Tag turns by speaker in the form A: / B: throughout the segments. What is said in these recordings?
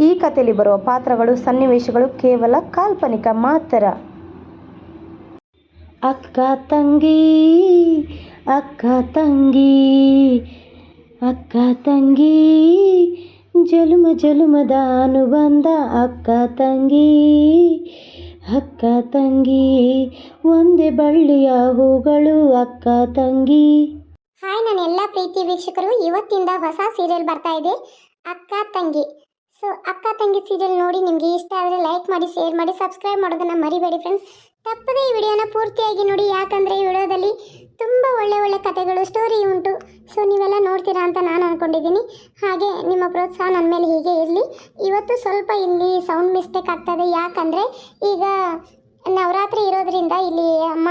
A: ಈ ಕಥೆಯಲ್ಲಿ ಬರುವ ಪಾತ್ರಗಳು, ಸನ್ನಿವೇಶಗಳು ಕೇವಲ ಕಾಲ್ಪನಿಕ ಮಾತ್ರ. ಅಕ್ಕ ತಂಗಿ ಅಕ್ಕ ತಂಗಿ ಅಕ್ಕ ತಂಗಿ, ಜಲುಮ ಜಲುಮದ ಅನುಬಂಧ ಅಕ್ಕ ತಂಗಿ ಅಕ್ಕ ತಂಗಿ, ಒಂದೇ ಬಳ್ಳಿಯ ಹೂಗಳು ಅಕ್ಕ ತಂಗಿ.
B: ಹಾಯ್ ನನ್ನ ಎಲ್ಲ ಪ್ರೀತಿ ವೀಕ್ಷಕರು, ಇವತ್ತಿಂದ ಹೊಸ ಸೀರಿಯಲ್ ಬರ್ತಾ ಇದೆ. ಅಕ್ಕ ತಂಗಿ. ಸೊ ಅಕ್ಕ ತಂಗಿ ಸೀರಿಯಲ್ ನೋಡಿ ನಿಮಗೆ ಇಷ್ಟ ಆದರೆ ಲೈಕ್ ಮಾಡಿ ಶೇರ್ ಮಾಡಿ ಸಬ್ಸ್ಕ್ರೈಬ್ ಮಾಡೋದನ್ನು ಮರಿಬೇಡಿ ಫ್ರೆಂಡ್ಸ್ ತಪ್ಪದೇ ಈ ವಿಡಿಯೋನ ಪೂರ್ತಿಯಾಗಿ ನೋಡಿ, ಯಾಕಂದರೆ ಈ ವಿಡಿಯೋದಲ್ಲಿ ತುಂಬ ಒಳ್ಳೆ ಒಳ್ಳೆ ಕಥೆಗಳು ಸ್ಟೋರಿ ಉಂಟು. ಸೊ ನೀವೆಲ್ಲ ನೋಡ್ತೀರಾ ಅಂತ ನಾನು ಅಂದ್ಕೊಂಡಿದ್ದೀನಿ ಹಾಗೆ ನಿಮ್ಮ ಪ್ರೋತ್ಸಾಹ ನನ್ನ ಮೇಲೆ ಹೀಗೆ ಇರಲಿ. ಇವತ್ತು ಸ್ವಲ್ಪ ಇಲ್ಲಿ ಸೌಂಡ್ ಮಿಸ್ಟೇಕ್ ಆಗ್ತದೆ. ಯಾಕಂದರೆ ಈಗ ನವರಾತ್ರಿ ಇರೋದ್ರಿಂದ ಇಲ್ಲಿ ಅಮ್ಮ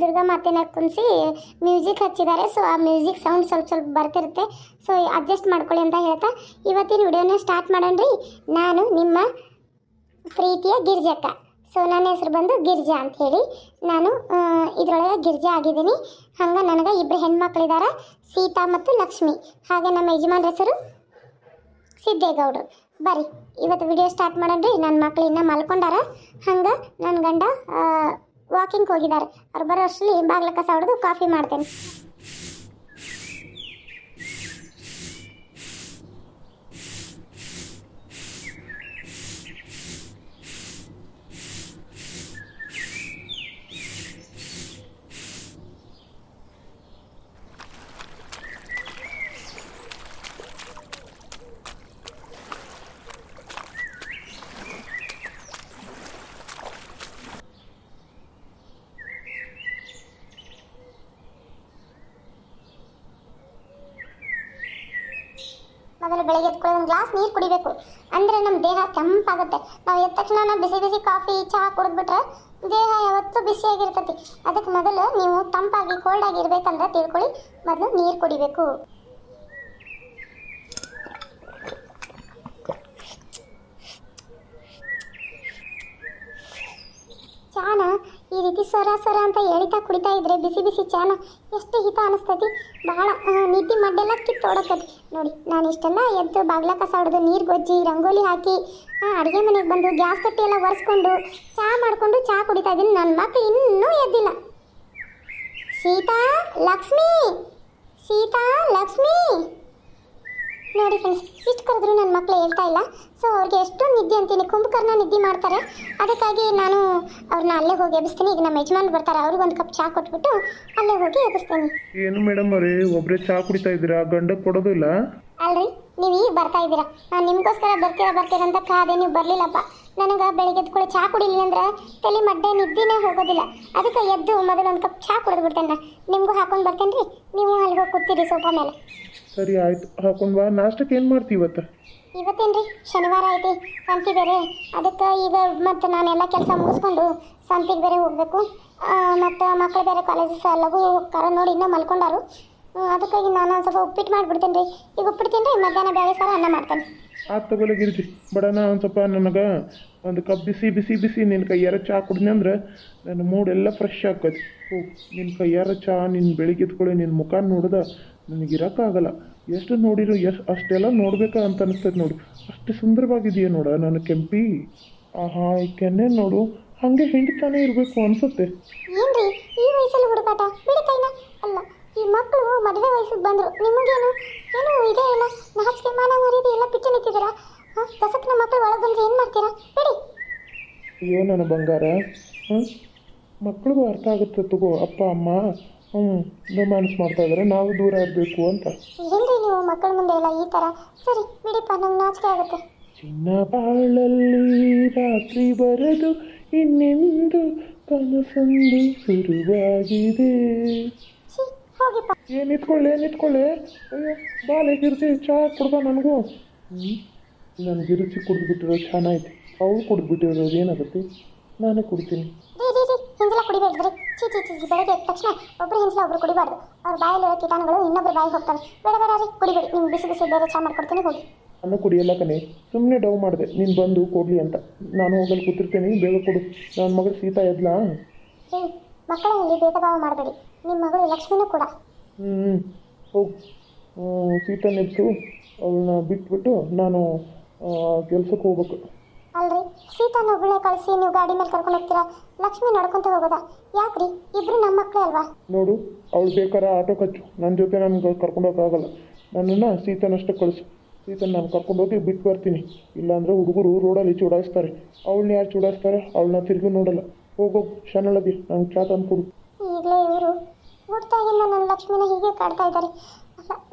B: ದುರ್ಗಾ ಮಾತೆನ ಕುಣಿಸಿ ಮ್ಯೂಸಿಕ್ ಹಚ್ಚಿದ್ದಾರೆ. ಸೊ ಆ ಮ್ಯೂಸಿಕ್ ಸೌಂಡ್ ಸ್ವಲ್ಪ ಸ್ವಲ್ಪ ಬರ್ತಿರುತ್ತೆ. ಸೊ ಅಡ್ಜಸ್ಟ್ ಮಾಡ್ಕೊಳ್ಳಿ ಅಂತ ಹೇಳ್ತಾ ಇವತ್ತಿನ ವಿಡಿಯೋನ ಸ್ಟಾರ್ಟ್ ಮಾಡೋಣ್ರಿ ನಾನು ನಿಮ್ಮ ಪ್ರೀತಿಯ ಗಿರ್ಜಕ್ಕ. ಸೊ ನನ್ನ ಹೆಸರು ಬಂದು ಗಿರ್ಜಾ ಅಂತ ಹೇಳಿ. ನಾನು ಇದರೊಳಗೆ ಗಿರ್ಜಾ ಆಗಿದ್ದೀನಿ. ಹಂಗೆ ನನಗೆ ಇಬ್ಬರು ಹೆಣ್ಮಕ್ಳಿದ್ದಾರೆ ಸೀತಾ ಮತ್ತು ಲಕ್ಷ್ಮಿ. ಹಾಗೆ ನಮ್ಮ ಯಜಮಾನ್ರ ಹೆಸರು ಸಿದ್ದೇಗೌಡರು. ಬರ್ರಿ ಇವತ್ತು ವಿಡಿಯೋ ಸ್ಟಾರ್ಟ್ ಮಾಡೋಣ ರೀ ನನ್ನ ಮಕ್ಳು ಇನ್ನೂ ಮಲ್ಕೊಂಡಾರ. ಹಂಗೆ ನನ್ನ ಗಂಡ ವಾಕಿಂಗ್ ಹೋಗಿದ್ದಾರೆ ಅವ್ರು ಬರೋ ಅಷ್ಟರಲ್ಲಿ ಬಾಗ್ಲಕ್ಕ ಕಸ ಕಾಫಿ ಮಾಡ್ತೇನೆ. ಮೊದಲು ಬೆಳಗ್ಗೆ ಎತ್ಕೊಳ್ಳೋ ಒಂದು ಗ್ಲಾಸ್ ನೀರು ಕುಡಿಬೇಕು. ಅಂದರೆ ನಮ್ಮ ದೇಹ ಕೆಂಪಾಗುತ್ತೆ. ನಾವು ಎದ್ದ ತಕ್ಷಣ ಬಿಸಿ ಬಿಸಿ ಕಾಫಿ ಚಹಾ ಕುಡಿದ್ಬಿಟ್ರೆ ದೇಹ ಯಾವತ್ತೂ ಬಿಸಿಯಾಗಿರ್ತೈತಿ ಅದಕ್ಕೆ ಮೊದಲು ನೀವು ತಂಪಾಗಿ ಕೋಲ್ಡ್ ಆಗಿ ಇರಬೇಕಂದ್ರೆ ತಿಳ್ಕೊಳ್ಳಿ. ಮೊದಲು ನೀರು ಕುಡಿಬೇಕು ಚಾನ ಈ ಸ್ವರ ಅಂತ ಎಳಿತಾ ಕುಡಿತಾ ಇದ್ರೆ ಬಿಸಿ ಬಿಸಿ ಚಾನ ಎಷ್ಟು ಹಿತ ಅನಿಸ್ತತಿ. ಭಾಳ ನಿದ್ದೆ ಮಡ್ಡೆಲ್ಲ ಕಿತ್ತೋಡತ್ತತಿ ನೋಡಿ, ನಾನು ಇಷ್ಟೆಲ್ಲ ಎದ್ದು ಬಾಗ್ಲ ಕಸ ಹೊಡೆದು ನೀರು ಗೊಜ್ಜಿ, ರಂಗೋಲಿ ಹಾಕಿ ಅಡುಗೆ ಮನೆಗೆ ಬಂದು ಗ್ಯಾಸ್ ಕಟ್ಟಿ ಎಲ್ಲ ಒರೆಸ್ಕೊಂಡು ಚಹಾ ಮಾಡಿಕೊಂಡು ಚಹಾ ಕುಡಿತಾ ಇದ್ದೀನಿ ನನ್ನ ಮಕ್ಳು ಇನ್ನೂ ಎದ್ದಿಲ್ಲ. ಸೀತಾ, ಲಕ್ಷ್ಮಿ ಸೀತಾ, ಲಕ್ಷ್ಮಿ. ನೋಡಿ ಫ್ರೆಂಡ್ಸ್ ಇಷ್ಟು ಕರೆದ್ರು ನನ್ನ ಮಕ್ಕಳು ಹೇಳ್ತಾ ಇಲ್ಲ. ಸೊ ಅವ್ರಿಗೆ ಎಷ್ಟು ನಿದ್ದೆ ಅಂತೀನಿ. ಕುಂಭಕರ್ಣ ನಿದ್ದೆ ಮಾಡ್ತಾರೆ. ಅದಕ್ಕಾಗಿ ನಾನು ಅವ್ರನ್ನ ಅಲ್ಲೇ ಹೋಗಿ ಎಬ್ಬಿಸ್ತೀನಿ. ಈಗ ನಮ್ಮ ಯಜಮಾನ್ ಬರ್ತಾರೆ. ಅವ್ರಿಗೆ ಒಂದು ಕಪ್ ಚಹಾ ಕೊಟ್ಬಿಟ್ಟು ಅಲ್ಲೇ ಹೋಗಿ ಎಬ್ಬಿಸ್ತೀನಿ.
C: ಏನು ಮೇಡಮ್ ಅವರೇ ಒಬ್ಬರೇ ಚಹಾ ಕುಡಿತಾ ಇದ್ದೀರಾ? ಗಂಡ ಕೊಡೋದಿಲ್ಲ
B: ಅಲ್ರಿ ನೀವು ಈಗ ಬರ್ತಾ ಇದ್ದೀರಾ. ನಾನು ನಿಮಗೋಸ್ಕರ ಬರ್ತೀರಾ ಬರ್ತೀರಾ ಅಂತ ಕಾದೆ ನೀವು ಬರಲಿಲ್ಲಪ್ಪ. ನನಗೆ ಬೆಳಿಗ್ಗೆ ಕೂಡ ಚಹಾ ಕುಡಿಲಿಲ್ಲ ಅಂದ್ರೆ ತಲೆ ಮಡ್ಡೆ ನಿದ್ದಿನೇ ಹೋಗೋದಿಲ್ಲ. ಅದಕ್ಕೆ ಎದ್ದು ಮೊದಲು ಒಂದು ಕಪ್ ಚಹಾ ಕುಡಿದು ಬಿಡ್ತೇನೆ ನಿಮಗೂ ಹಾಕೊಂಡು ಬರ್ತೇನೆ ರೀ ನೀವು ಅಲ್ಲಿ ಹೋಗಿ ಕೂತೀರಿ ಸೋಫಾ ಮೇಲೆ.
C: ಸರಿ ಆಯ್ತು. ಹಾಕೊಂಡು ಬಾ. ನಾಷ್ಟಕ್ಕೆ ಏನು ಮಾಡ್ತೀವಿ ಇವತ್ತು?
B: ಇವತ್ತೇನ್ರಿ? ಶನಿವಾರ ಐತಿ. ಸಂತಿ ಬೇರೆ. ಅದಕ್ಕೆ ಈಗ ಮತ್ತು ನಾನೆಲ್ಲ ಕೆಲಸ ಮುಗಿಸ್ಕೊಂಡು ಸಂತಿಗೆ ಬೇರೆ ಹೋಗಬೇಕು. ಮತ್ತು ಮಕ್ಕಳು ಬೇರೆ ಕಾಲೇಜಸ್ ಎಲ್ಲವೂ ಹೋಗ್ತಾರೆ ನೋಡಿ ಇನ್ನೂ ಮಲ್ಕೊಂಡಾರು. ಅದಕ್ಕಾಗಿ ನಾನು ಒಂದು ಸ್ವಲ್ಪ ಉಪ್ಪಿಟ್ಟು ಮಾಡಿಬಿಡ್ತೇನೆ ರೀ ಈಗ ಉಪ್ಪಿಡ್ತೀನಿ ರೀ ಮಧ್ಯಾಹ್ನ ಬೇಳೆ ಸಾರು ಅನ್ನ ಮಾಡ್ತೇನೆ.
C: ಆತು ತಗೊಳ್ಳಿ ಗಿರ್ಜಿ. ಬಡನ ಒಂದು ಸ್ವಲ್ಪ ನನಗೆ ಒಂದು ಕಪ್ ಬಿಸಿ ಬಿಸಿ ಬಿಸಿ ನಿನ್ನ ಕೈಯಾರ ಚಹಾ ಕುಡಿದ್ನಿ ಅಂದ್ರೆ ನನ್ನ ಎಲ್ಲ ಫ್ರೆಶ್ ಆಕತಿ. ಓ ನಿನ್ನ ಕೈಯಾರ ಚಹಾ ನಿನ್ನ ಬೆಳಿಗ್ಗೆ ಎತ್ಕೊಳ್ಳಿ ನಿನ್ನ ಮುಖ ನೋಡ್ದ ನನಗೆ ಇರೋಕ್ಕಾಗಲ್ಲ ಎಷ್ಟು ನೋಡಿರು ಎಷ್ಟು ಅಷ್ಟೆಲ್ಲ ನೋಡ್ಬೇಕಾ ಅಂತ ಅನಿಸ್ತೈತೆ ನೋಡು. ಅಷ್ಟು ಸುಂದರವಾಗಿದೆಯಾ ನೋಡ ನನ್ನ ಕೆಂಪಿ. ಆಹಾ, ಈ ಕೆನ್ನೆ ನೋಡು. ಹಾಗೆ ಹಿಂಡ್ತಾನೆ ಇರಬೇಕು ಅನ್ಸುತ್ತೆ.
B: ಏನ್ರಿ, ಈ ವಯಸ್ಸಲ್ಲಿ ಹುಡುಕಾಟ ಬಿಡಿ ಕೈನ. ಅಲ್ಲ ಈ ಮಕ್ಕಳು ಮದುವೆ ವಯಸ್ಸಿಗೆ ಬಂದರು. ನಿಮಗೇನು? ಏನು ಇದೇ ಇಲ್ಲ? ನಾಚಿಕೆ ಮಾನ ಮರ್ಯಾದೆ ಎಲ್ಲ ಬಿಟ್ಟು ನಿಂತಿದ್ದೀರಾ? ಹಾಂ? ಮಕ್ಕಳು ಒಳಗೆ ಬಂದ್ರೆ ಏನು ಮಾಡ್ತೀರಾ? ಬಿಡಿ.
C: ಅಯ್ಯೋ ನನ್ನ ಬಂಗಾರ? ಹ್ಞೂ ಮಕ್ಳಿಗೂ ಅರ್ಥ ಆಗುತ್ತೆ ತಗೋ ಅಪ್ಪ ಅಮ್ಮ. ಹ್ಞೂ ರೋಮ್ಯಾನ್ಸ್ ಮಾಡ್ತಾ ಇದ್ದಾರೆ ನಾವು ದೂರ ಇರಬೇಕು ಅಂತ.
B: ಏನ್ರಿ ನೀವು ಮಕ್ಕಳ ಮುಂದೆ ಎಲ್ಲ ಈ ಥರ ಸರಿ ಬಿಡಿಪ್ಪ ನಂಗೆ ನಾಚಿಕೆ ಆಗುತ್ತೆ.
C: ಚಿನ್ನ ಬಾಳಲ್ಲಿ ರಾತ್ರಿ ಬರದು ಇನ್ನೆಂದು ಕನಸೊಂದು ಶುರುವಾಗಿದೆ.
B: ಹೋಗಿಪ್ಪ
C: ಏ ನಿಂತ್ಕೊಳ್ಳೆ ಇಟ್ಕೊಳ್ಳಿ ಅಯ್ಯೋ ಬಾಲೆ ಗಿರಿಸಿ ಚಹಾ ಕುಡ್ದ ನನಗೂ. ಹ್ಞೂ ನಾನು ಗಿರುಚಿ ಕುಡಿದ್ಬಿಟ್ಟಿರೋ ಚೆನ್ನಾಯ್ತು ಅವ್ರು ಕುಡಿದ್ಬಿಟ್ಟಿರೋದು ಏನಾಗುತ್ತೆ? ನಾನೇ ಕುಡ್ತೀನಿ.
B: ರೀ ರೀ ರೀ ಹಿಂಗೆಲ್ಲ ಕುಡಿಬೇಡ್ರಿ ಚೀ ಚೀ ಚೀ ಬೆಳಗ್ಗೆ ಎದ್ದ ತಕ್ಷಣ ಒಬ್ರು ಹಿಂಸಲ ಒಬ್ರು ಕುಡಿಬಾರ್ದು. ಅವ್ರ ಬಾಯಲ್ಲಿರೋ ಕೀಟಾಣುಗಳು ಇನ್ನೊಬ್ರು ಬಾಯಿಗೆ ಹೋಗ್ತವೆ. ಬೇಡ ಬೇಡ ರೀ ಕುಡಿಬೇಡಿ. ನಿಮ್ಗೆ ಬಿಸಿ ಬಿಸಿ ಬೇರೆ ಚಾ ಮಾಡ್ಕೊಡ್ತೀನಿ ಹೋಗಿ.
C: ನಾನು ಕುಡಿಯಲ್ಲ ಕಣೆ. ಸುಮ್ಮನೆ ಡವ್ ಮಾಡಿದೆ. ನೀನು ಬಂದು ಕೊಡಲಿ ಅಂತ. ನಾನು ಹೋಗಲ್ಲಿ ಕೂತಿರ್ತೀನಿ. ಬೇಗ ಕೊಡು. ನನ್ನ ಮಗಳು ಸೀತಾ ಎದ್ಲಾ?
B: ರೀ ಮಕ್ಕಳಲ್ಲಿ ಭೇದ ಭಾವ ಮಾಡಬೇಡಿ. ನಿಮ್ಮ ಮಗಳು ಲಕ್ಷ್ಮಿನೂ ಕೂಡ.
C: ಹ್ಞೂ ಹೋಗಿ ಸೀತಾ ನೆಪ್ಸು ಅವಳನ್ನ ಬಿಟ್ಬಿಟ್ಟು ನಾನು ಕೆಲ್ಸಕ್ಕೆ ಹೋಗ್ಬೇಕು.
B: ಅಲ್ರಿ ಸೀತಾನ ಒಬ್ಬಳೆ ಕಳಿಸಿ ನೀವು ಗಾಡಿ ಮೇಲೆ ಕರ್ಕೊಂಡು ಹೋಗ್ತೀರಾ? ಲಕ್ಷ್ಮಿ ನಡ್ಕೊಂತ ಹೋಗೋದಾ? ಯಾಕ್ರಿ? ಇಬ್ರು ನಮ್ಮ ಮಕ್ಕಳೇ ಅಲ್ವಾ?
C: ನೋಡು ಅವಳು ಬೇಕಾರೆ ಆಟೋ ಕಚ್ಚು ನನ್ನ ಜೊತೆ ನನಗೆ ಕರ್ಕೊಂಡೋಗಕ್ಕಾಗಲ್ಲ ನನ್ನನ್ನು ಸೀತಾನಷ್ಟೇ ಕಳಿಸು. ಸೀತನ ನಾನು ಕರ್ಕೊಂಡೋಗಿ ಬಿಟ್ಟು ಬರ್ತೀನಿ. ಇಲ್ಲಾಂದರೆ ಹುಡುಗರು ರೋಡಲ್ಲಿ ಚುಡಾಯಿಸ್ತಾರೆ. ಅವಳನ್ನ ಯಾರು ಚುಡಾಯಿಸ್ತಾರೆ? ಅವಳನ್ನ ತಿರುಗಿ ನೋಡಲ್ಲ. ಹೋಗೋಗಿ ಶನಳದಿ ನಂಗೆ ಚಾ ತಂದು ಕೊಡು
B: ಈಗಲೇ ಇವರು ಹುಟ್ಟಾಗಿಂದ ನನ್ನ ಲಕ್ಷ್ಮಿನ ಹೀಗೆ ಕಾಡ್ತಾ ಇದ್ದಾರೆ.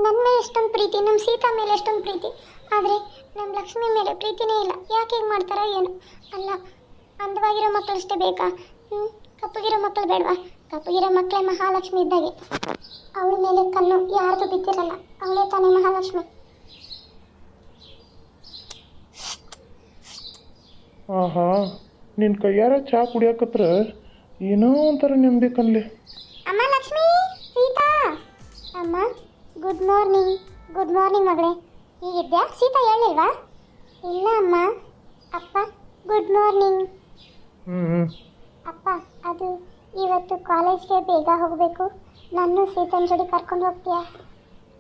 B: ನನ್ನ ಮೇಲೆ ಎಷ್ಟೊಂದು ಪ್ರೀತಿ ನಮ್ಮ ಸೀತಾ ಮೇಲೆ ಎಷ್ಟೊಂದು ಪ್ರೀತಿ. ಆದರೆ ನಮ್ಮ ಲಕ್ಷ್ಮಿ ಮೇಲೆ ಪ್ರೀತಿನೇ ಇಲ್ಲ. ಯಾಕೆ ಹೀಗೆ ಮಾಡ್ತಾರೋ ಏನು? ಅಲ್ಲ ಅಂದವಾಗಿರೋ ಮಕ್ಕಳು ಇಷ್ಟೇ ಬೇಕಾ? ಹ್ಞೂ ಕಪ್ಪಗಿರೋ ಮಕ್ಕಳು ಬೇಡವಾ? ಕಪ್ಪಗಿರೋ ಮಕ್ಕಳೇ ಮಹಾಲಕ್ಷ್ಮಿ ಇದ್ದಾಗೆ. ಅವಳ ಮೇಲೆ ಕಣ್ಣು ಯಾರ್ದು ಬಿದ್ದಿರಲ್ಲ ಅವಳೇ ತಾನೇ ಮಹಾಲಕ್ಷ್ಮಿ.
C: ಆಹಾ ನಿನ್ನ ಕೈಯಾರ ಚಾ ಕುಡಿಯಾಕತ್ರ ಏನೋ ಒಂಥರ ನೆಮ್ಮದಿ ಕನ್ಲೆ
B: ಅಮ್ಮ ಲಕ್ಷ್ಮಿ! ಅಮ್ಮ. ಗುಡ್ ಮಾರ್ನಿಂಗ್ ಗುಡ್ ಮಾರ್ನಿಂಗ್ ಮಗಳೇ. ಹೀಗಿದ್ಯಾ? ಸೀತಾ ಹೇಳಿಲ್ವಾ? ಇಲ್ಲ ಅಮ್ಮ. ಅಪ್ಪ ಗುಡ್ ಮಾರ್ನಿಂಗ್
C: ಹ್ಞೂ
B: ಅಪ್ಪ ಅದು ಇವತ್ತು ಕಾಲೇಜ್ಗೆ ಬೇಗ ಹೋಗಬೇಕು. ನಾನು ಸೀತನ ಜೋಡಿ ಕರ್ಕೊಂಡು ಹೋಗ್ತೀಯಾ?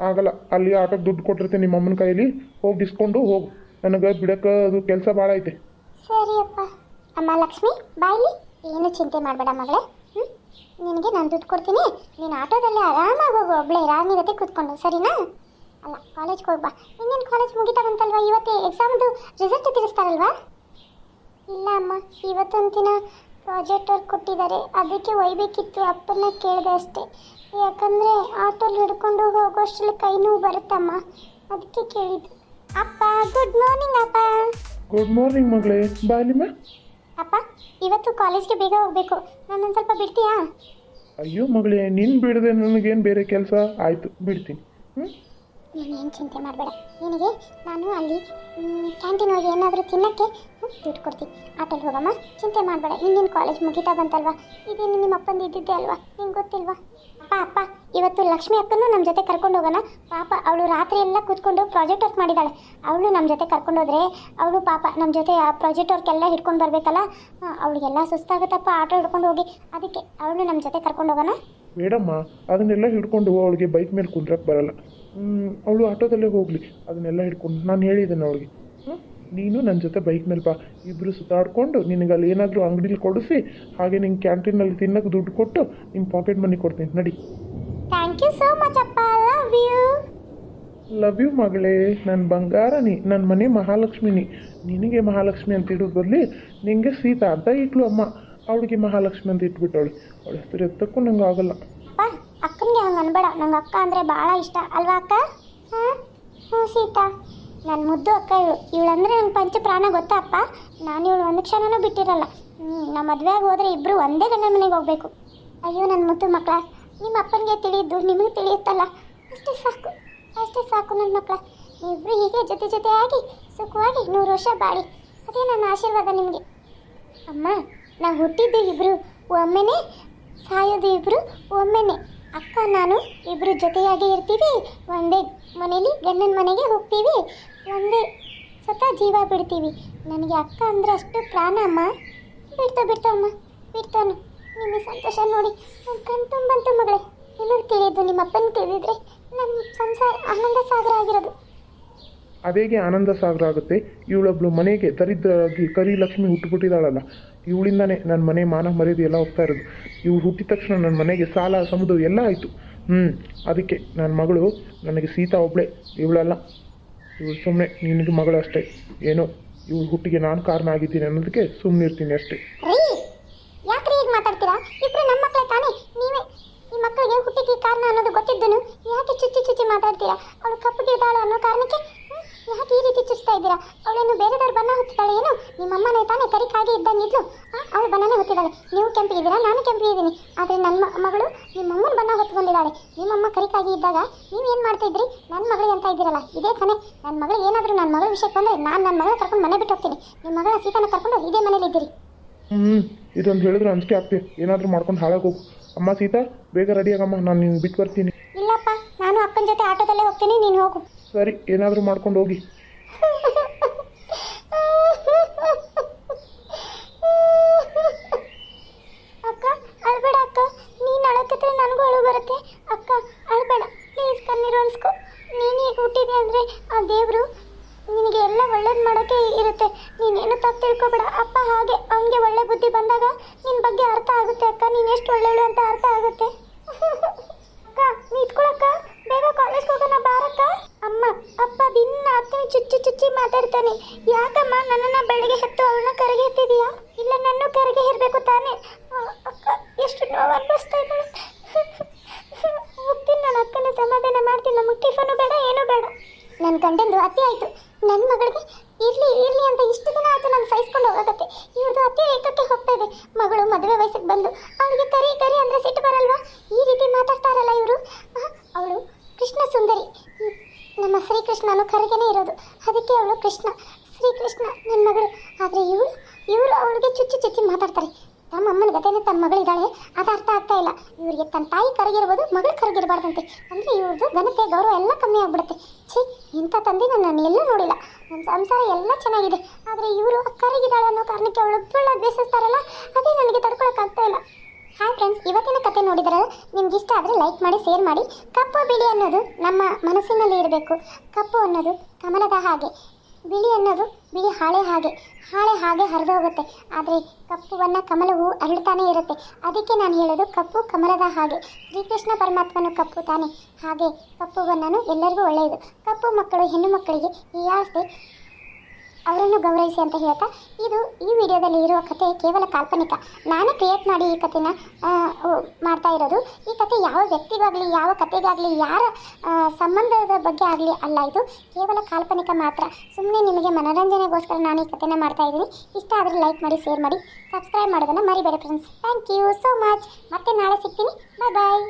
C: ಆಗಲ್ಲ. ಅಲ್ಲಿ ಆಟೋಗೆ ದುಡ್ಡು ಕೊಟ್ಟಿರ್ತೀನಿ ನಿಮ್ಮ ಅಮ್ಮನ ಕೈಯಲ್ಲಿ ಹೋಗಿ ಇಸ್ಕೊಂಡು ಹೋಗು. ನನಗೆ ಬಿಡಕ್ಕೆ ಅದು ಕೆಲಸ ಭಾಳ ಐತೆ.
B: ಸರಿ ಅಪ್ಪ. ಅಮ್ಮ ಲಕ್ಷ್ಮಿ ಬಾಯ್ಲಿ. ಏನು ಚಿಂತೆ ಮಾಡಬೇಡ ಮಗಳೇ. ನಿನಗೆ ನಾನು ದುಡ್ಡು ಕೊಡ್ತೀನಿ. ನೀನು ಆಟೋದಲ್ಲಿ ಆರಾಮಾಗಿ ಹೋಗು. ಒಬ್ಳೆ ರಾಣಿ ಜೊತೆ ಕೂತ್ಕೊಂಡು, ಸರಿನಾ? ಅಲ್ಲ ಕಾಲೇಜ್ಗೆ ಹೋಗ್ಬಾ. ಇನ್ನೇನು ಕಾಲೇಜ್ ಮುಗಿತಾವಂತಲ್ವಾ ಇವತ್ತೇ ಎಕ್ಸಾಮ್ದು ರಿಸಲ್ಟ್ ತಿಳಿಸ್ತಾರಲ್ವಾ? ಇಲ್ಲ ಅಮ್ಮ, ಇವತ್ತೊಂದು ದಿನ ಪ್ರಾಜೆಕ್ಟ್ ವರ್ಕ್ ಕೊಟ್ಟಿದ್ದಾರೆ. ಅದಕ್ಕೆ ಒಯ್ಬೇಕಿತ್ತು ಅಪ್ಪನ ಕೇಳಿದೆ ಅಷ್ಟೇ. ಯಾಕಂದರೆ ಆಟೋಲಿ ಹಿಡ್ಕೊಂಡು ಹೋಗೋಷ್ಟರಲ್ಲಿ ಕೈ ನೋವು ಬರುತ್ತಮ್ಮ. ಅದಕ್ಕೆ ಕೇಳಿದ್ದು. ಅಪ್ಪ ಗುಡ್ ಮಾರ್ನಿಂಗ್ ಅಪ್ಪ.
C: ಗುಡ್ ಮಾರ್ನಿಂಗ್ ಮಗಳೇ. ಬಾಲಿಮ್ಮ
B: ಅಪ್ಪ ಇವತ್ತು ಕಾಲೇಜ್ಗೆ ಬೇಗ ಹೋಗಬೇಕು. ನನ್ನೊಂದು ಸ್ವಲ್ಪ ಬಿಡ್ತೀಯಾ?
C: ಅಯ್ಯೋ ಮಗಳೇ ನಿನ್ನ ಬಿಡದೆ ನನಗೇನು ಬೇರೆ ಕೆಲಸ? ಆಯಿತು ಬಿಡ್ತೀನಿ. ಹ್ಞೂ
B: ನೀನೇನು ಚಿಂತೆ ಮಾಡಬೇಡ. ನಿನಗೆ ನಾನು ಅಲ್ಲಿ ಕ್ಯಾಂಟೀನ್ ಹೋಗಿ ಏನಾದರೂ ತಿನ್ನಕ್ಕೆ ದುಡ್ಡು ಕೊಡ್ತೀನಿ. ಆಟೋಲ್ಲಿ ಹೋಗಮ್ಮ. ಚಿಂತೆ ಮಾಡಬೇಡ. ಇನ್ನೇನು ಕಾಲೇಜ್ ಮುಗಿತಾ ಬಂತಲ್ವಾ? ಇದೇನು ನಿಮ್ಮ ಅಪ್ಪಂದು ಇದ್ದಿದ್ದೆ ಅಲ್ವಾ? ನಿಂಗೆ ಗೊತ್ತಿಲ್ವಾ? ಅಪ್ಪ ಅಪ್ಪ, ಇವತ್ತು ಲಕ್ಷ್ಮಿ ಅಕ್ಕನೂ ನಮ್ಮ ಜೊತೆ ಕರ್ಕೊಂಡು ಹೋಗೋಣ. ಪಾಪ, ಅವಳು ರಾತ್ರಿ ಎಲ್ಲ ಕೂತ್ಕೊಂಡು ಪ್ರಾಜೆಕ್ಟ್ ವರ್ಕ್ ಮಾಡಿದ್ದಾಳೆ ಅವಳು ನಮ್ಮ ಜೊತೆ ಕರ್ಕೊಂಡು ಹೋದ್ರೆ, ಅವಳು ಪಾಪ ನಮ್ಮ ಜೊತೆ ಆ ಪ್ರಾಜೆಕ್ಟ್ ವರ್ಕ್ ಎಲ್ಲ ಹಿಡ್ಕೊಂಡು ಬರಬೇಕಲ್ಲ? ಅವಳಿಗೆಲ್ಲ ಸುಸ್ತಾಗುತ್ತಪ್ಪ, ಆಟೋ ಹಿಡ್ಕೊಂಡು ಹೋಗಿ. ಅದಕ್ಕೆ ಅವಳು ನಮ್ಮ ಜೊತೆ ಕರ್ಕೊಂಡು ಹೋಗೋಣ.
C: ಮೇಡಮ್ಮ, ಅದನ್ನೆಲ್ಲ ಹಿಡ್ಕೊಂಡು ಅವಳಿಗೆ ಬೈಕ್ ಮೇಲೆ ಕುಂದ್ರಕ್ಕೆ ಬರಲ್ಲ. ಅವಳು ಆಟೋದಲ್ಲೇ ಹೋಗಲಿ, ಅದನ್ನೆಲ್ಲ ಹಿಡ್ಕೊಂಡು. ನಾನು ಹೇಳಿದ್ದೇನೆ ಅವಳಿಗೆ? ನೀನು ನನ್ನ ಜೊತೆ ಬೈಕ್ ಮೇಲೆ ಬಾ. ಇಬ್ಬರು ಸುತ್ತಾಡಿಕೊಂಡು ನಿನಗೆ ಅಲ್ಲಿ ಏನಾದರೂ ಅಂಗಡಿಲಿ ಕೊಡಿಸಿ ಹಾಗೆ ನಿಂಗೆ ಕ್ಯಾಂಟೀನಲ್ಲಿ ತಿನ್ನಕ್ಕೆ ದುಡ್ಡು ಕೊಟ್ಟು ನಿಮ್ಮ ಪಾಕೆಟ್ ಮನಿ ಕೊಡ್ತೀನಿ. ನಡಿ.
B: ಥ್ಯಾಂಕ್ ಯು ಸೋ ಮಚ್ ಅಪ್ಪ. ಲವ್ ಯು
C: ಲವ್ ಯು ಮಗಳೇ. ನನ್ನ ಬಂಗಾರ ನೀ ನನ್ನ ಮನೆ ಮಹಾಲಕ್ಷ್ಮಿನಿ. ನಿನಗೆ ಮಹಾಲಕ್ಷ್ಮಿ ಅಂತ ಇಡೋದು ಬದಲಿ ನಿನಗೆ ಸೀತಾ ಅಂತ ಇಟ್ಲು ಅಮ್ಮ. ಅವಳಿಗೆ ಮಹಾಲಕ್ಷ್ಮಿ ಅಂತ ಇಟ್ಬಿಟ್ಟವಳು. ಅವಳ ಹೆಸರು ಎತ್ತಕ್ಕೂ ನಂಗೆ ಆಗಲ್ಲ.
B: ಅಪ್ಪ ಅಕ್ಕನಿಗೆ ಹಂಗೆ ಅನ್ಬೇಡ. ನಂಗೆ ಅಕ್ಕ ಅಂದರೆ ಭಾಳ ಇಷ್ಟ. ಅಲ್ವಾ ಅಕ್ಕ? ಹಾಂ ಹ್ಞೂ ಸೀತಾ. ನನ್ನ ಮುದ್ದು ಅಕ್ಕ ಇವಳು ಇವಳಂದ್ರೆ ನನ್ನ ಪಂಚ ಪ್ರಾಣ ಗೊತ್ತಾ ಅಪ್ಪ ನಾನು ಇವಳು ಒಂದು ಕ್ಷಣನೂ ಬಿಟ್ಟಿರಲ್ಲ. ನಮ್ಮ ಮದುವೆಗೆ ಹೋದರೆ ಇಬ್ಬರು ಒಂದೇ ಗಂಡನ ಮನೆಗೆ ಹೋಗಬೇಕು. ಅಯ್ಯೋ ನನ್ನ ಮುದ್ದು ಮಕ್ಕಳ ನಿಮ್ಮ ಅಪ್ಪನಿಗೆ ತಿಳಿಯಿದ್ದು ನಿಮಗೆ ತಿಳಿಯುತ್ತಲ್ಲ. ಅಷ್ಟೇ ಸಾಕು. ಅಷ್ಟೇ ಸಾಕು ನನ್ನ ಮಕ್ಕಳ ನೀವಿಬ್ಬರು ಹೀಗೆ ಜೊತೆ ಜೊತೆಯಾಗಿ ಸುಖವಾಗಿ ನೂರು ವರ್ಷ ಬಾಳಿ. ಅದೇ ನನ್ನ ಆಶೀರ್ವಾದ ನಿಮಗೆ. ಅಮ್ಮ ನಾ ಹುಟ್ಟಿದ್ದು ಇಬ್ಬರು ಒಮ್ಮೆನೆ ಸಾಯೋದು ಇಬ್ಬರು ಒಮ್ಮೆನೆ. ಅಕ್ಕ, ನಾನು ಇಬ್ಬರು ಜೊತೆಯಾಗಿ ಇರ್ತೀವಿ. ಒಂದೇ ಮನೇಲಿ, ಗಂಡನ ಮನೆಗೆ ಹೋಗ್ತೀವಿ. ಒಂದೇ ಸತ ಜೀವ ಬಿಡ್ತೀವಿ. ನನಗೆ ಅಕ್ಕ ಅಂದರೆ ಅಷ್ಟು ಪ್ರಾಣ ಅಮ್ಮ. ಬಿಡ್ತಾ ಬಿಡ್ತಾ ಅಮ್ಮ, ಬಿಡ್ತಾನು. ನಿಮ್ಮ ಸಂತೋಷ ನೋಡಿ ನನ್ನ ಕಣ್ ತುಂಬಂತು ಮಗಳೇ. ನಿಮಗೆ ತಿಳಿಯೋದು ನಿಮ್ಮ ಅಪ್ಪನ ತಿಳಿದಿದ್ರೆ ನಮ್ಮ ಸಂಸಾರ ಆನಂದ ಸಾಗರ ಆಗಿರೋದು.
C: ಅದೇಗೆ ಆನಂದ ಸಾಗರ ಆಗುತ್ತೆ? ಇವಳೊಬ್ಳು ಮನೆಗೆ ದರಿದ್ರಾಗಿ ಕರಿ ಲಕ್ಷ್ಮಿ ಹುಟ್ಟುಬಿಟ್ಟಿದ್ದಾಳಲ್ಲ. ಇವಳಿಂದಾನೇ ನನ್ನ ಮನೆ ಮಾನ ಮರ್ಯಾದೆ ಎಲ್ಲ ಹೋಗ್ತಾ ಇರೋದು. ಇವಳು ಹುಟ್ಟಿದ ತಕ್ಷಣ ನನ್ನ ಮನೆಗೆ ಸಾಲ, ಸಮುದ್ರ ಎಲ್ಲ ಆಯಿತು. ಹ್ಞೂ ಅದಕ್ಕೆ ನನ್ನ ಮಗಳು ನನಗೆ ಸೀತಾ ಒಬ್ಬಳೆ ಇವಳಲ್ಲ. ಇವಳು ಸುಮ್ಮನೆ ನಿನಗೆ ಮಗಳು ಅಷ್ಟೇ. ಏನು ಇವಳು ಹುಟ್ಟಿಗೆ ನಾನು ಕಾರಣ ಆಗಿದ್ದೀನಿ ಅನ್ನೋದಕ್ಕೆ ಸುಮ್ಮನೆ ಇರ್ತೀನಿ ಅಷ್ಟೇ.
B: ಯಾಕ್ರಿ ಈಗ ಮಾತಾಡ್ತೀರಾ? ಇಬ್ರು ನಮ್ಮ ಮಕ್ಕಳೇ ತಾನೇ. ನೀವೇ ಈ ಮಕ್ಕಳಿಗೆ ಹುಟ್ಟಿಗೆ ಕಾರಣ ಅನ್ನೋದು ಗೊತ್ತಿದ್ದನು ಯಾಕೆ ಚುಚ್ಚಿ ಚುಚ್ಚಿ ಮಾತಾಡ್ತೀರಾ? ಅವಳು ಕಪ್ಪಗಿದ್ದಾಳು ಅನ್ನೋ ಕಾರಣಕ್ಕೆ ಯಾಕೆ ಈ ರೀತಿ ಚುಚ್ತಾ ಇದ್ದೀರಾ? ಅವಳೇನು ಬೇರೆದವ್ರು ಬಣ್ಣ ಹೊತ್ತಿದ್ದಾಳೆ ಏನು? ನಿಮ್ಮಮ್ಮನೇ ತಾನೇ ಕರಿಕಾಗಿ ಇದ್ದಂಗಿದ್ಲು ಅವಳು ಬಣ್ಣನೇ ಹೊತ್ತಿದ್ದಾಳೆ. ನೀವು ಕೆಂಪಿಗಿದ್ದೀರಾ ನಾನು ಕೆಂಪಿಗಿದ್ದೀನಿ ಆದರೆ ನನ್ನ ಮಗಳು ನಿಮ್ಮಮ್ಮನ ಬಣ್ಣ ಹೊತ್ಕೊಂಡಿದ್ದಾಳೆ. ನಿಮ್ಮಮ್ಮ ಕರಿಕಾಗಿ ಇದ್ದಾಗ ನೀವೇನು ಏನು ಮಾಡ್ತಾ ಇದ್ರಿ? ನನ್ನ ಮಗಳಿಗೆ ಅಂತ ಇದ್ದೀರಲ್ಲ? ಇದೇ ತಾನೇ. ನನ್ನ ಮಗಳು ಏನಾದರೂ ನನ್ನ ಮಗಳ ವಿಷಯಕ್ಕೆ ಬಂದರೆ ನಾನು ನನ್ನ ಮಗಳ ಕರ್ಕೊಂಡು ಮನೆ ಬಿಟ್ಟು ಹೋಗ್ತೀನಿ. ನಿಮ್ಮ ಮಗಳ ಸೀತನ ಕರ್ಕೊಂಡು ಇದೇ ಮನೇಲಿ ಇದ್ದೀರಿ.
C: ಹ್ಞೂ ಇದೊಂದು ಹೇಳಿದ್ರೆ ಅಂಜಿಕೆ ಆಗ್ತೀವಿ ಏನಾದರೂ ಮಾಡ್ಕೊಂಡು ಹಾಳಾಗಿ ಹೋಗು. ಅಮ್ಮ ಸೀತಾ ಬೇಗ ರೆಡಿ ಆಗಮ್ಮ. ನಾನು ನಿನ್ನ ಬಿಟ್ಟು ಬರ್ತೀನಿ.
B: ಇಲ್ಲಪ್ಪ ನಾನು ಅಕ್ಕನ ಜೊತೆ ಆಟೋದಲ್ಲೇ ಹೋಗ್ತೀನಿ. ನೀನು ಹೋಗು.
C: ಸರಿ, ಏನಾದರೂ ಮಾಡ್ಕೊಂಡು ಹೋಗಿ.
B: ದೇವರು ನಿನಗೆ ಎಲ್ಲ ಒಳ್ಳೇದು ಮಾಡೋಕೆ ಇರುತ್ತೆ. ನೀನೇನು ತಪ್ಪು ತಿಳ್ಕೊಬೇಡ. ಅಪ್ಪ ಹಾಗೆ ಅವನಿಗೆ ಒಳ್ಳೆ ಬುದ್ಧಿ ಬಂದಾಗ ನಿನ್ನ ಬಗ್ಗೆ ಅರ್ಥ ಆಗುತ್ತೆ ಅಕ್ಕ ನೀನು ಎಷ್ಟು ಒಳ್ಳೆಯವಳು ಅಂತ ಅರ್ಥ ಆಗುತ್ತೆ ಅಕ್ಕ ನಿಂತ್ಕೊಳಕ್ಕ ಬೇಗ ಕಾಲೇಜ್ಗೆ ಹೋಗೋಣ ಬಾರಕ್ಕ ಅಮ್ಮ ಅಪ್ಪ ದಿನ ಅತ್ತೆ ಚುಚ್ಚಿ ಚುಚ್ಚಿ ಮಾತಾಡ್ತಾನೆ ಯಾಕಮ್ಮ ನನ್ನನ್ನ ಬೆಳಗ್ಗೆ ಹೆತ್ತು ಅವಳನ್ನ ಕರೆಗೆ ಎತ್ತಿದೀಯಾ ಇಲ್ಲ ನನ್ನ ಕರೆಗೆ ಇರಬೇಕು ತಾನೇ ಆ, ಅಕ್ಕ ಎಷ್ಟು ನೋವು ಅನ್ಭವಿಸ್ತಾ ಇದ್ದಾಳೆ ಹೋಗ್ತೀನಿ ನಾನು ಅಕ್ಕನ ಸಮಾಧಾನ ನಮ್ಮ ಟಿಫನ್ ಬೇಡ, ಏನೂ ಬೇಡ. ನನ್ನ ಗಂಡಂದು ಅತಿ ಆಯಿತು. ನನ್ನ ಮಗಳಿಗೆ ಇರ್ಲಿ ಇರ್ಲಿ ಅಂತ ಇಷ್ಟು ದಿನ ಆಯಿತು ನಾನು ಸಹಿಸ್ಕೊಂಡು ಹೋಗತ್ತೆ ಇವ್ರದ್ದು ಅತಿ ಏಕಕ್ಕೆ ಹೋಗ್ತಾ ಇದೆ. ಮಗಳು ಮದುವೆ ವಯಸ್ಸಿಗೆ ಬಂದು ಅವಳಿಗೆ ಕರಿ ಕರಿ ಅಂದರೆ ಸಿಟ್ಟು ಬರಲ್ವಾ? ಈ ರೀತಿ ಮಾತಾಡ್ತಾರಲ್ಲ ಇವರು. ಅವಳು ಕೃಷ್ಣ ಸುಂದರಿ. ನಮ್ಮ ಶ್ರೀಕೃಷ್ಣನು ಕರಿಗೆನೇ ಇರೋದು. ಅದಕ್ಕೆ ಅವಳು ಕೃಷ್ಣ. ಶ್ರೀಕೃಷ್ಣ ನನ್ನ ಮಗಳು. ಆದರೆ ಇವಳು ಇವರು ಅವಳಿಗೆ ಚುಚ್ಚು ಚುಚ್ಚಿ ಮಾತಾಡ್ತಾರೆ. ತಮ್ಮ ಅಮ್ಮನ ತಮ್ಮ ತನ್ನ ಮಗಳಿದ್ದಾಳೆ ಅದು ಅರ್ಥ ಆಗ್ತಾ ಇಲ್ಲ. ಇವರಿಗೆ ತನ್ನ ತಾಯಿ ಕರಗಿರ್ಬೋದು, ಮಗಳು ಕರಗಿರಬಾರ್ದಂತೆ. ಅಂದರೆ ಇವ್ರದ್ದು ಘನತೆ, ಗೌರವ ಎಲ್ಲ ಕಮ್ಮಿ ಆಗ್ಬಿಡುತ್ತೆ. ಛೀ, ಇಂಥ ತಂದೆ ನಾನು ಎಲ್ಲೂ ನೋಡಿಲ್ಲ. ನಮ್ಮ ಸಂಸಾರ ಎಲ್ಲ ಚೆನ್ನಾಗಿದೆ. ಆದರೆ ಇವರು ಕರಗಿದ್ದಾಳೆ ಅನ್ನೋ ಕಾರಣಕ್ಕೆ ಅವಳು ಒಬ್ಬಳ ಬೇಸಿಸ್ತಾರಲ್ಲ ಅದೇ ನನಗೆ ತಡ್ಕೊಳಕ್ಕಾಗ್ತಾ ಇಲ್ಲ. ಹಾಯ್ ಫ್ರೆಂಡ್ಸ್ ಇವತ್ತಿನ ಕತೆ ನೋಡಿದ್ರಲ್ಲ ನಿಮ್ಗೆ ಇಷ್ಟ ಆದರೆ ಲೈಕ್ ಮಾಡಿ ಶೇರ್ ಮಾಡಿ. ಕಪ್ಪು ಬಿಳಿ ಅನ್ನೋದು ನಮ್ಮ ಮನಸ್ಸಿನಲ್ಲಿ ಇರಬೇಕು. ಕಪ್ಪು ಅನ್ನೋದು ಕಮಲದ ಹಾಗೆ. ಬಿಳಿ ಅನ್ನೋದು ಬಿಳಿ ಹಾಳೆ ಹಾಗೆ. ಹಾಳೆ ಹಾಗೆ ಹರಿದು ಹೋಗುತ್ತೆ. ಆದರೆ ಕಪ್ಪುವನ್ನು ಕಮಲವು ಅರಳ್ತಾನೆ ಇರುತ್ತೆ. ಅದಕ್ಕೆ ನಾನು ಹೇಳೋದು ಕಪ್ಪು ಕಮಲದ ಹಾಗೆ. ಶ್ರೀಕೃಷ್ಣ ಪರಮಾತ್ಮನು ಕಪ್ಪು ತಾನೆ. ಹಾಗೆ ಕಪ್ಪು ಬಣ್ಣನು ಎಲ್ಲರಿಗೂ ಒಳ್ಳೆಯದು. ಕಪ್ಪು ಮಕ್ಕಳು ಹೆಣ್ಣು ಮಕ್ಕಳಿಗೆ ಹೀಯಾಳಿಸದೆ ಅವರನ್ನು ಗೌರವಿಸಿ ಅಂತ ಹೇಳ್ತಾ, ಇದು ಈ ವಿಡಿಯೋದಲ್ಲಿ ಇರುವ ಕತೆ ಕೇವಲ ಕಾಲ್ಪನಿಕ. ನಾನೇ ಕ್ರಿಯೇಟ್ ಮಾಡಿ ಈ ಕಥೆನ ಮಾಡ್ತಾ ಇರೋದು. ಈ ಕತೆ ಯಾವ ವ್ಯಕ್ತಿಗಾಗಲಿ, ಯಾವ ಕತೆಗಾಗಲಿ, ಯಾರ ಸಂಬಂಧದ ಬಗ್ಗೆ ಆಗಲಿ ಅಲ್ಲ ಇದು. ಕೇವಲ ಕಾಲ್ಪನಿಕ ಮಾತ್ರ. ಸುಮ್ಮನೆ ನಿಮಗೆ ಮನೋರಂಜನೆಗೋಸ್ಕರ ನಾನು ಈ ಕಥೆನ ಮಾಡ್ತಾ ಇದ್ದೀನಿ. ಇಷ್ಟ ಆದರೆ ಲೈಕ್ ಮಾಡಿ ಶೇರ್ ಮಾಡಿ ಸಬ್ಸ್ಕ್ರೈಬ್ ಮಾಡೋದನ್ನು ಮರಿಬೇಡಿ friends thank you so much ಮತ್ತೆ ನಾಳೆ ಸಿಗ್ತೀನಿ. ಬಾಯ್ ಬಾಯ್